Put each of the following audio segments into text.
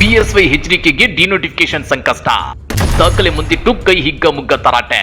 BSY ಎಚ್ಡಿಕೆಗೆ denotification ಸಂಕಷ್ಟ. ದಾಖಲೆ ಮುಂದಿಟ್ಟು ಕೈ ಹಿಗ್ಗ ಮುಗ್ಗ ತರಾಟೆ.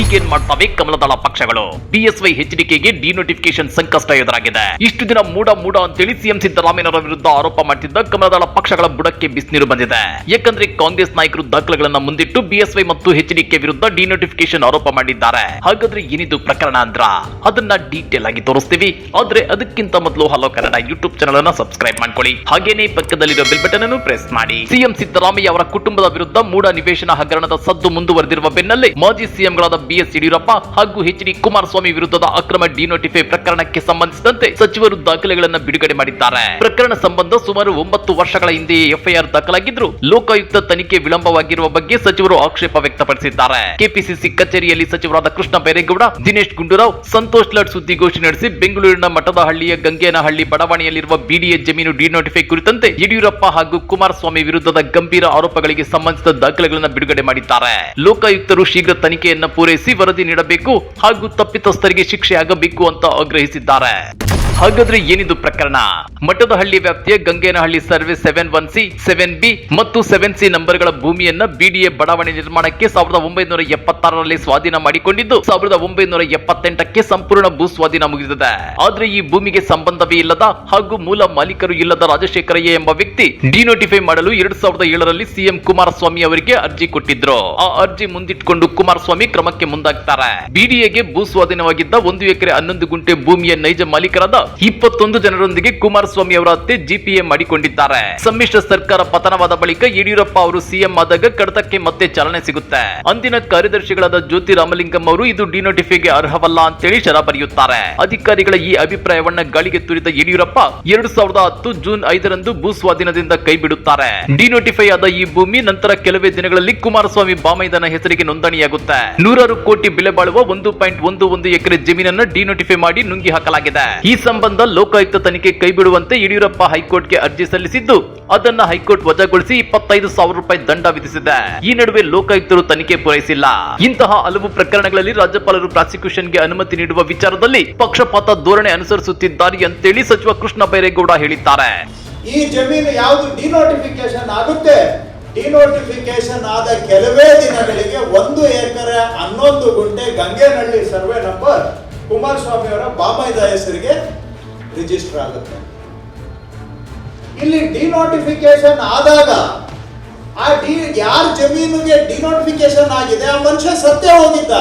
ಈಗೇನ್ ಮಾಡ್ತಾವೆ ಕಮಲದಳ ಪಕ್ಷಗಳು? ಬಿಎಸ್ವೈ ಎಚ್ಡಿಕೆಗೆ ಡಿನೋಟಿಫಿಕೇಶನ್ ಸಂಕಷ್ಟ ಎದುರಾಗಿದೆ. ಇಷ್ಟು ದಿನ ಮೂಡ ಮೂಡ ಅಂತೇಳಿ ಸಿಎಂ ಸಿದ್ದರಾಮಯ್ಯನವರ ವಿರುದ್ಧ ಆರೋಪ ಮಾಡುತ್ತಿದ್ದ ಕಮಲದಳ ಪಕ್ಷಗಳ ಬುಡಕ್ಕೆ ಬಿಸಿನೀರು ಬಂದಿದೆ. ಯಾಕಂದ್ರೆ ಕಾಂಗ್ರೆಸ್ ನಾಯಕರು ದಾಖಲೆಗಳನ್ನ ಮುಂದಿಟ್ಟು ಬಿಎಸ್ವೈ ಮತ್ತು ಎಚ್ಡಿಕೆ ವಿರುದ್ಧ ಡಿನೋಟಿಫಿಕೇಶನ್ ಆರೋಪ ಮಾಡಿದ್ದಾರೆ. ಹಾಗಾದ್ರೆ ಏನಿದು ಪ್ರಕರಣ ಅಂದ್ರ? ಅದನ್ನ ಡೀಟೇಲ್ ಆಗಿ ತೋರಿಸ್ತೀವಿ. ಆದ್ರೆ ಅದಕ್ಕಿಂತ ಮೊದಲು ಹಲೋ ಕನ್ನಡ ಯೂಟ್ಯೂಬ್ ಚಾನಲ್ ಅನ್ನ ಸಬ್ಸ್ಕ್ರೈಬ್ ಮಾಡ್ಕೊಳ್ಳಿ. ಹಾಗೇನೆ ಪಕ್ಕದಲ್ಲಿರೋ ಬೆಲ್ ಬಟನ್ ಅನ್ನು ಪ್ರೆಸ್ ಮಾಡಿ. ಸಿಎಂ ಸಿದ್ದರಾಮಯ್ಯ ಅವರ ಕುಟುಂಬದ ವಿರುದ್ಧ ಮೂಡ ನಿವೇಶನ ಹಗರಣದ ಸದ್ದು ಮುಂದುವರೆದಿರುವ ಬೆನ್ನಲ್ಲೇ ಮಾಜಿ ಸಿಎಂಗಳಾದ ಬಿಎಸ್ ಯಡಿಯೂರಪ್ಪ ಹಾಗೂ ಎಚ್ ಡಿ ಕುಮಾರಸ್ವಾಮಿ ವಿರುದ್ಧದ ಅಕ್ರಮ ಡಿನೋಟಿಫೈ ಪ್ರಕರಣಕ್ಕೆ ಸಂಬಂಧಿಸಿದಂತೆ ಸಚಿವರು ದಾಖಲೆಗಳನ್ನು ಬಿಡುಗಡೆ ಮಾಡಿದ್ದಾರೆ. ಪ್ರಕರಣ ಸಂಬಂಧ ಸುಮಾರು ಒಂಬತ್ತು ವರ್ಷಗಳ ಹಿಂದೆ ಎಫ್ಐಆರ್ ದಾಖಲಾಗಿದ್ರು ಲೋಕಾಯುಕ್ತ ತನಿಖೆ ವಿಳಂಬವಾಗಿರುವ ಬಗ್ಗೆ ಸಚಿವರು ಆಕ್ಷೇಪ ವ್ಯಕ್ತಪಡಿಸಿದ್ದಾರೆ. ಕೆಪಿಸಿಸಿ ಕಚೇರಿಯಲ್ಲಿ ಸಚಿವರಾದ ಕೃಷ್ಣ ಬೈರೇಗೌಡ, ದಿನೇಶ್ ಗುಂಡೂರಾವ್, ಸಂತೋಷ್ ಲಾಡ್ ಸುದ್ದಿಗೋಷ್ಠಿ ನಡೆಸಿ ಬೆಂಗಳೂರಿನ ಮಠದಹಳ್ಳಿಯ ಗಂಗೇನಹಳ್ಳಿ ಬಡಾವಣೆಯಲ್ಲಿರುವ ಬಿಡಿಎ ಜಮೀನು ಡಿನೋಟಿಫೈ ಕುರಿತಂತೆ ಯಡಿಯೂರಪ್ಪ ಹಾಗೂ ಕುಮಾರಸ್ವಾಮಿ ವಿರುದ್ಧದ ಗಂಭೀರ ಆರೋಪಗಳಿಗೆ ಸಂಬಂಧಿಸಿದ ದಾಖಲೆಗಳನ್ನು ಬಿಡುಗಡೆ ಮಾಡಿದ್ದಾರೆ. ಲೋಕಾಯುಕ್ತರು ಶೀಘ್ರ ತನಿಖೆಯನ್ನು ಪೂರೈಸಿ ವರದಿ ನೀಡಬೇಕು ಹಾಗೂ ತಪ್ಪಿತಸ್ಥರಿಗೆ ಶಿಕ್ಷೆ ಆಗಬೇಕು ಅಂತ ಆಗ್ರಹಿಸಿದ್ದಾರೆ. ಹಾಗಾದ್ರೆ ಏನಿದು ಪ್ರಕರಣ? ಮಠದಹಳ್ಳಿ ವ್ಯಾಪ್ತಿಯ Gangenahalli service seven one C, seven B ಮತ್ತು ಸೆವೆನ್ ಸಿ ನಂಬರ್ಗಳ ಭೂಮಿಯನ್ನ ಬಿಡಿಎ ಬಡಾವಣೆ ನಿರ್ಮಾಣಕ್ಕೆ ಸಾವಿರದ ಒಂಬೈನೂರ ಎಪ್ಪತ್ತಾರರಲ್ಲಿ ಸ್ವಾಧೀನ ಮಾಡಿಕೊಂಡಿದ್ದು, ಸಾವಿರದ ಒಂಬೈನೂರ ಎಪ್ಪತ್ತೆಂಟಕ್ಕೆ ಸಂಪೂರ್ಣ ಭೂ ಸ್ವಾಧೀನ ಮುಗಿದಿದೆ. ಆದ್ರೆ ಈ ಭೂಮಿಗೆ ಸಂಬಂಧವೇ ಇಲ್ಲದ ಹಾಗೂ ಮೂಲ ಮಾಲೀಕರು ಇಲ್ಲದ ರಾಜಶೇಖರಯ್ಯ ಎಂಬ ವ್ಯಕ್ತಿ ಡಿನೋಟಿಫೈ ಮಾಡಲು ಎರಡ್ ಸಾವಿರದ ಏಳರಲ್ಲಿ ಸಿಎಂ ಕುಮಾರಸ್ವಾಮಿ ಅವರಿಗೆ ಅರ್ಜಿ ಕೊಟ್ಟಿದ್ರು. ಆ ಅರ್ಜಿ ಮುಂದಿಟ್ಕೊಂಡು ಕುಮಾರಸ್ವಾಮಿ ಕ್ರಮಕ್ಕೆ ಮುಂದಾಗ್ತಾರೆ. ಬಿಡಿಎಗೆ ಭೂ ಸ್ವಾಧೀನವಾಗಿದ್ದ ಒಂದು ಎಕರೆ ಹನ್ನೊಂದು ಗುಂಟೆ ಭೂಮಿಯ ನೈಜ ಮಾಲೀಕರಾದ ಇಪ್ಪತ್ತೊಂದು ಜನರೊಂದಿಗೆ ಕುಮಾರಸ್ವಾಮಿ ಅವರ ಹತ್ಯೆ ಜಿಪಿಎಂ ಮಾಡಿಕೊಂಡಿದ್ದಾರೆ. ಸಮ್ಮಿಶ್ರ ಸರ್ಕಾರ ಪತನವಾದ ಬಳಿಕ ಯಡಿಯೂರಪ್ಪ ಅವರು ಸಿಎಂ ಆದಾಗ ಕಡತಕ್ಕೆ ಮತ್ತೆ ಚಾಲನೆ ಸಿಗುತ್ತೆ. ಅಂದಿನ ಕಾರ್ಯದರ್ಶಿಗಳಾದ ಜ್ಯೋತಿ ರಾಮಲಿಂಗಂ ಅವರು ಇದು ಡಿನೋಟಿಫೈಗೆ ಅರ್ಹವಲ್ಲ ಅಂತೇಳಿ ಶರ ಬರೆಯುತ್ತಾರೆ. ಅಧಿಕಾರಿಗಳ ಈ ಅಭಿಪ್ರಾಯವನ್ನ ಗಾಳಿಗೆ ತುರಿದ ಯಡಿಯೂರಪ್ಪ ಎರಡು ಸಾವಿರದ ಹತ್ತು ಜೂನ್ ಐದರಂದು ಭೂ ಸ್ವಾಧೀನದಿಂದ ಕೈಬಿಡುತ್ತಾರೆ ಡಿನೋಟಿಫೈ ಆದ ಈ ಭೂಮಿ ನಂತರ ಕೆಲವೇ ದಿನಗಳಲ್ಲಿ ಕುಮಾರಸ್ವಾಮಿ ಬಾಮೈದನ ಹೆಸರಿಗೆ ನೋಂದಣಿಯಾಗುತ್ತೆ. ನೂರಾರು ಕೋಟಿ ಬೆಲೆ ಬಾಳುವ ಒಂದು ಪಾಯಿಂಟ್ ಒಂದು ಒಂದು ಎಕರೆ ಜಮೀನನ್ನು ಡಿನೋಟಿಫೈ ಮಾಡಿ ನುಂಗಿ ಹಾಕಲಾಗಿದೆ. ಈ ಸಂಬಂಧ ಲೋಕಾಯುಕ್ತ ತನಿಖೆ ಕೈಬಿಡುವಂತೆ ಯಡಿಯೂರಪ್ಪ ಹೈಕೋರ್ಟ್ಗೆ ಅರ್ಜಿ ಸಲ್ಲಿಸಿದ್ದು, ಅದನ್ನ ಹೈಕೋರ್ಟ್ ವಜಾಗೊಳಿಸಿ ಇಪ್ಪತ್ತೈದು ಸಾವಿರ ರೂಪಾಯಿ ದಂಡ ವಿಧಿಸಿದೆ. ಈ ನಡುವೆ ಲೋಕಾಯುಕ್ತರು ತನಿಖೆ ಪೂರೈಸಿಲ್ಲ. ಇಂತಹ ಹಲವು ಪ್ರಕರಣಗಳಲ್ಲಿ ರಾಜ್ಯಪಾಲರು ಪ್ರಾಸಿಕ್ಯೂಷನ್ಗೆ ಅನುಮತಿ ನೀಡುವ ವಿಚಾರದಲ್ಲಿ ಪಕ್ಷಪಾತ ಧೋರಣೆ ಅನುಸರಿಸುತ್ತಿದ್ದಾರೆ ಅಂತೇಳಿ ಸಚಿವ ಕೃಷ್ಣ ಬೈರೇಗೌಡ ಹೇಳಿದ್ದಾರೆ. ಈ ಜಮೀನು ಯಾವುದು ಡಿನೋಟಿಫಿಕೇಶನ್ ಆಗುತ್ತೆ? ಡಿನೋಟಿಫಿಕೇಶನ್ ಆದ ಕೆಲವೇ ದಿನಗಳಿಗೆ ಒಂದು ಎಕರೆ ಹನ್ನೊಂದು ಗುಂಟೆ ಗಂಗೆನಹಳ್ಳಿ ಸರ್ವೆ ನಂಬರ್ ಕುಮಾರಸ್ವಾಮಿ ಅವರ ಬಾಮೈದ ಹೆಸರಿಗೆ ರಿಜಿಸ್ಟರ್ ಆಗುತ್ತೆ. ಇಲ್ಲಿ ಡಿನೋಟಿಫಿಕೇಶನ್ ಆದಾಗ ಆ ಡಿ, ಯಾರ ಜಮೀನಿಗೆ ಡಿನೋಟಿಫಿಕೇಶನ್ ಆಗಿದೆ, ಆ ಮನುಷ್ಯ ಸತ್ಯ ಹೋಗಿದ್ದ.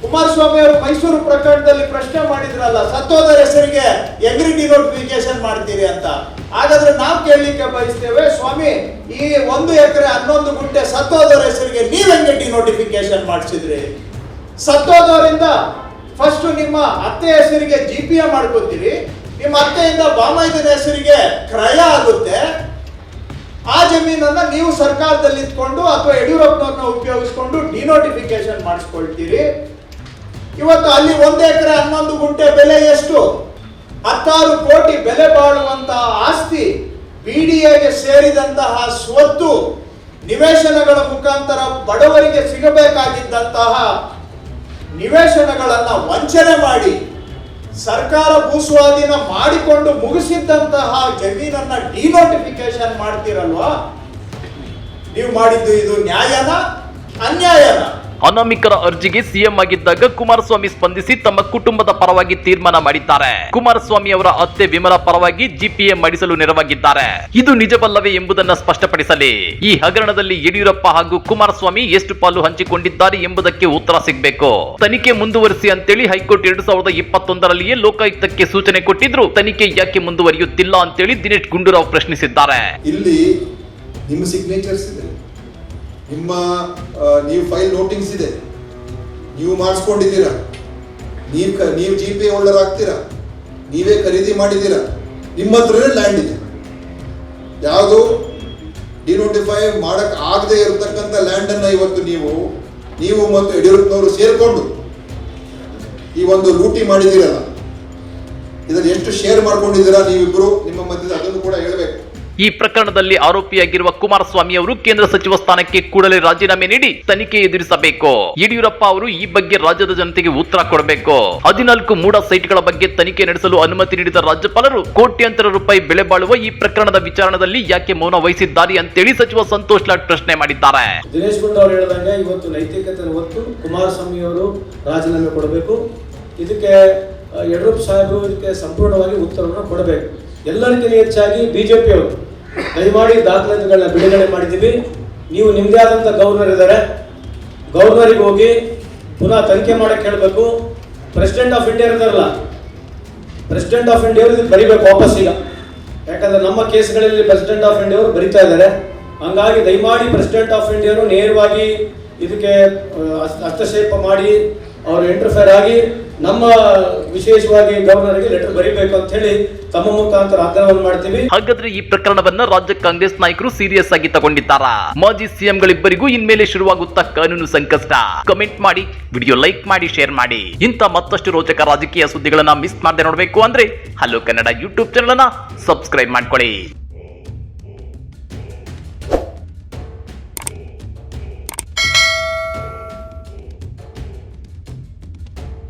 ಕುಮಾರಸ್ವಾಮಿ ಅವರು ಮೈಸೂರು ಪ್ರಕರಣದಲ್ಲಿ ಪ್ರಶ್ನೆ ಮಾಡಿದ್ರಲ್ಲ ಸತ್ತೋದರ ಹೆಸರಿಗೆ ಎಗ್ರಿ ಡಿನೋಟಿಫಿಕೇಶನ್ ಮಾಡ್ತೀರಿ ಅಂತ. ಹಾಗಾದ್ರೆ ನಾವು ಕೇಳಲಿಕ್ಕೆ ಬಯಸ್ತೇವೆ, ಸ್ವಾಮಿ, ಈ ಒಂದು ಎಕರೆ ಹನ್ನೊಂದು ಗುಂಟೆ ಸತ್ತೋದರ ಹೆಸರಿಗೆ ನೀವ್ ಹೆಂಗೆ ಡಿನೋಟಿಫಿಕೇಶನ್ ಮಾಡಿಸಿದ್ರಿ? ಸತ್ತೋದವರಿಂದ ಫಸ್ಟ್ ನಿಮ್ಮ ಅತ್ತೆ ಹೆಸರಿಗೆ ಜಿ ಪಿ ಎ ಮಾಡ್ಕೋತೀರಿ. ನಿಮ್ಮ ಅತ್ತೆಯಿಂದ ಬಾಮೈದನ ಹೆಸರಿಗೆ ಕ್ರಯ ಆಗುತ್ತೆ. ಆ ಜಮೀನನ್ನ ನೀವು ಸರ್ಕಾರದಲ್ಲಿ ಇದ್ಕೊಂಡು ಅಥವಾ ಯಡಿಯೂರಪ್ಪನವ್ರನ್ನ ಉಪಯೋಗಿಸ್ಕೊಂಡು ಡಿನೋಟಿಫಿಕೇಶನ್ ಮಾಡಿಸ್ಕೊಳ್ತೀರಿ. ಇವತ್ತು ಅಲ್ಲಿ ಒಂದು ಎಕರೆ ಹನ್ನೊಂದು ಗುಂಟೆ ಬೆಲೆ ಎಷ್ಟು? ಹತ್ತಾರು ಕೋಟಿ ಬೆಲೆ ಬಾಳುವಂತಹ ಆಸ್ತಿ ಬಿಡಿಎಗೆ ಸೇರಿದಂತಹ ಸ್ವತ್ತು ನಿವೇಶನಗಳ ಮುಖಾಂತರ ಬಡವರಿಗೆ ಸಿಗಬೇಕಾಗಿದ್ದಂತಹ ನಿವೇಶನಗಳನ್ನ ವಂಚನೆ ಮಾಡಿ ಸರ್ಕಾರ ಭೂಸ್ವಾಧೀನ ಮಾಡಿಕೊಂಡು ಮುಗಿಸಿದ್ದಂತಹ ಜಮೀನನ್ನ ಡಿನೋಟಿಫಿಕೇಶನ್ ಮಾಡ್ತೀರಲ್ವಾ? ನೀವು ಮಾಡಿದ್ದು ಇದು ನ್ಯಾಯನ ಅನ್ಯಾಯನ? ಅನಾಮಿಕರ ಅರ್ಜಿಗೆ ಸಿಎಂ ಆಗಿದ್ದಾಗ ಕುಮಾರಸ್ವಾಮಿ ಸ್ಪಂದಿಸಿ ತಮ್ಮ ಕುಟುಂಬದ ಪರವಾಗಿ ತೀರ್ಮಾನ ಮಾಡಿದ್ದಾರೆ. ಕುಮಾರಸ್ವಾಮಿ ಅವರ ಅತ್ತೆ ವಿಮಲ ಪರವಾಗಿ ಜಿಪಿಎ ಮಾಡಿಸಲು ನೆರವಾಗಿದ್ದಾರೆ. ಇದು ನಿಜವಲ್ಲವೇ ಎಂಬುದನ್ನು ಸ್ಪಷ್ಟಪಡಿಸಲಿ. ಈ ಹಗರಣದಲ್ಲಿ ಯಡಿಯೂರಪ್ಪ ಹಾಗೂ ಕುಮಾರಸ್ವಾಮಿ ಎಷ್ಟು ಪಾಲು ಹಂಚಿಕೊಂಡಿದ್ದಾರೆ ಎಂಬುದಕ್ಕೆ ಉತ್ತರ ಸಿಗಬೇಕು. ತನಿಖೆ ಮುಂದುವರಿಸಿ ಅಂತೇಳಿ ಹೈಕೋರ್ಟ್ ಎರಡು ಸಾವಿರದ ಇಪ್ಪತ್ತೊಂದರಲ್ಲಿಯೇ ಲೋಕಾಯುಕ್ತಕ್ಕೆ ಸೂಚನೆ ಕೊಟ್ಟಿದ್ರು. ತನಿಖೆ ಯಾಕೆ ಮುಂದುವರಿಯುತ್ತಿಲ್ಲ ಅಂತೇಳಿ ದಿನೇಶ್ ಗುಂಡೂರಾವ್ ಪ್ರಶ್ನಿಸಿದ್ದಾರೆ. ಇಲ್ಲಿ ನಿಮ್ಮ ಸಿಗ್ನೇಚರ್ಸ್ ಇದೆ. ನಿಮ್ಮ ನೀವು ಫೈಲ್ ನೋಟಿಂಗ್ಸ್ ಇದೆ. ನೀವು ಮಾಡಿಸ್ಕೊಂಡಿದ್ದೀರಾ. ನೀವು ನೀವು ಜಿ ಪಿ ಹೋಲ್ಡರ್ ಆಗ್ತೀರಾ. ನೀವೇ ಖರೀದಿ ಮಾಡಿದ್ದೀರಾ. ನಿಮ್ಮ ಹತ್ರನೇ ಲ್ಯಾಂಡ್ ಇದೆ. ಯಾವುದು? ಡಿನೋಟಿಫೈ ಮಾಡಕ್ ಆಗದೆ ಇರತಕ್ಕಂಥ ಲ್ಯಾಂಡನ್ನು ಇವತ್ತು ನೀವು ನೀವು ಮತ್ತು ಯಡಿಯೂರಪ್ಪನವರು ಸೇರಿಕೊಂಡು ಈ ಒಂದು ಲೂಟಿ ಮಾಡಿದ್ದೀರಲ್ಲ. ಇದನ್ನು ಎಷ್ಟು ಶೇರ್ ಮಾಡ್ಕೊಂಡಿದ್ದೀರಾ ನೀವಿಬ್ಬರು ನಿಮ್ಮ ಮಧ್ಯದ ಅದನ್ನು ಕೂಡ ಹೇಳಬೇಕು. ಈ ಪ್ರಕರಣದಲ್ಲಿ ಆರೋಪಿಯಾಗಿರುವ ಕುಮಾರಸ್ವಾಮಿ ಅವರು ಕೇಂದ್ರ ಸಚಿವ ಸ್ಥಾನಕ್ಕೆ ಕೂಡಲೇ ರಾಜೀನಾಮೆ ನೀಡಿ ತನಿಖೆ ಎದುರಿಸಬೇಕು. ಯಡಿಯೂರಪ್ಪ ಅವರು ಈ ಬಗ್ಗೆ ರಾಜ್ಯದ ಜನತೆಗೆ ಉತ್ತರ ಕೊಡಬೇಕು. ಹದಿನಾಲ್ಕು ಮೂಡ ಸೈಟ್ಗಳ ಬಗ್ಗೆ ತನಿಖೆ ನಡೆಸಲು ಅನುಮತಿ ನೀಡಿದ ರಾಜ್ಯಪಾಲರು ಕೋಟ್ಯಾಂತರ ರೂಪಾಯಿ ಬೆಲೆ ಬಾಳುವ ಈ ಪ್ರಕರಣದ ವಿಚಾರಣದಲ್ಲಿ ಯಾಕೆ ಮೌನ ವಹಿಸಿದ್ದಾರೆ ಅಂತೇಳಿ ಸಚಿವ ಸಂತೋಷ್ ಲಾಡ್ ಪ್ರಶ್ನೆ ಮಾಡಿದ್ದಾರೆ. ದಿನೇಶ್ ಗುಂಡೂರಾವ್ ಅವರು ಹೇಳಿದಂಗೆ ಇವತ್ತು ನೈತಿಕತೆ ಹೊತ್ತು ಕುಮಾರಸ್ವಾಮಿ ಅವರು ರಾಜೀನಾಮೆ ಕೊಡಬೇಕು. ಇದಕ್ಕೆ, ಯಡಿಯೂರಪ್ಪ ಸಾಹೇಬರು ಇದಕ್ಕೆ ಸಂಪೂರ್ಣವಾಗಿ ಉತ್ತರವನ್ನು ಕೊಡಬೇಕು. ಎಲ್ಲರಿಗಿಂತ ಹೆಚ್ಚಾಗಿ ಬಿಜೆಪಿ ಅವರು ದಯಮಾಡಿ ದಾಖಲಾತಿಗಳನ್ನ ಬಿಡುಗಡೆ ಮಾಡಿದ್ದೀವಿ. ನೀವು ನಿಮ್ಮದೇ ಆದಂಥ ಗವರ್ನರ್ ಇದ್ದಾರೆ. ಗವರ್ನರಿಗೆ ಹೋಗಿ ಪುನಃ ತನಿಖೆ ಮಾಡಕ್ಕೆ ಹೇಳಬೇಕು. ಪ್ರೆಸಿಡೆಂಟ್ ಆಫ್ ಇಂಡಿಯಾ ಇರ್ತಾರಲ್ಲ ಪ್ರೆಸಿಡೆಂಟ್ ಆಫ್ ಇಂಡಿಯಾ ಅವರು ಬರಿಬೇಕು ವಾಪಸ್ ಈಗ. ಯಾಕಂದ್ರೆ ನಮ್ಮ ಕೇಸ್ಗಳಲ್ಲಿ ಪ್ರೆಸಿಡೆಂಟ್ ಆಫ್ ಇಂಡಿಯಾ ಅವರು ಬರಿತಾ ಇದ್ದಾರೆ. ಹಂಗಾಗಿ ದಯಮಾಡಿ ಪ್ರೆಸಿಡೆಂಟ್ ಆಫ್ ಇಂಡಿಯಾ ನೇರವಾಗಿ ಇದಕ್ಕೆ ಹಸ್ತಕ್ಷೇಪ ಮಾಡಿ, ಅವರು ಇಂಟರ್ಫೇರ್ ಆಗಿ ನಮ್ಮ ವಿಶೇಷವಾಗಿ ಗವರ್ನರ್ಗೆ ಲೆಟರ್ ಬರೀಬೇಕು ಅಂತ ಹೇಳಿ ತಮ್ಮ ಮುಖಾಂತರ ಆಗ್ರಹವನ್ನು ಮಾಡ್ತೀವಿ. ಹಾಗಾದ್ರೆ ಈ ಪ್ರಕರಣವನ್ನ ರಾಜ್ಯ ಕಾಂಗ್ರೆಸ್ ನಾಯಕರು ಸೀರಿಯಸ್ ಆಗಿ ತಗೊಂಡಿದ್ದಾರಾ? ಮಾಜಿ ಸಿಎಂಗಳಿಬ್ಬರಿಗೂ ಇನ್ಮೇಲೆ ಶುರುವಾಗುತ್ತಾ ಕಾನೂನು ಸಂಕಷ್ಟ. ಕಮೆಂಟ್ ಮಾಡಿ ವಿಡಿಯೋ ಲೈಕ್ ಮಾಡಿ ಶೇರ್ ಮಾಡಿ. ಇಂಥ ಮತ್ತಷ್ಟು ರೋಚಕ ರಾಜಕೀಯ ಸುದ್ದಿಗಳನ್ನ ಮಿಸ್ ಮಾಡದೆ ನೋಡಬೇಕು ಅಂದ್ರೆ ಹಲೋ ಕನ್ನಡ ಯೂಟ್ಯೂಬ್ ಚಾನಲ್ ಅನ್ನ ಸಬ್ಸ್ಕ್ರೈಬ್ ಮಾಡ್ಕೊಳ್ಳಿ.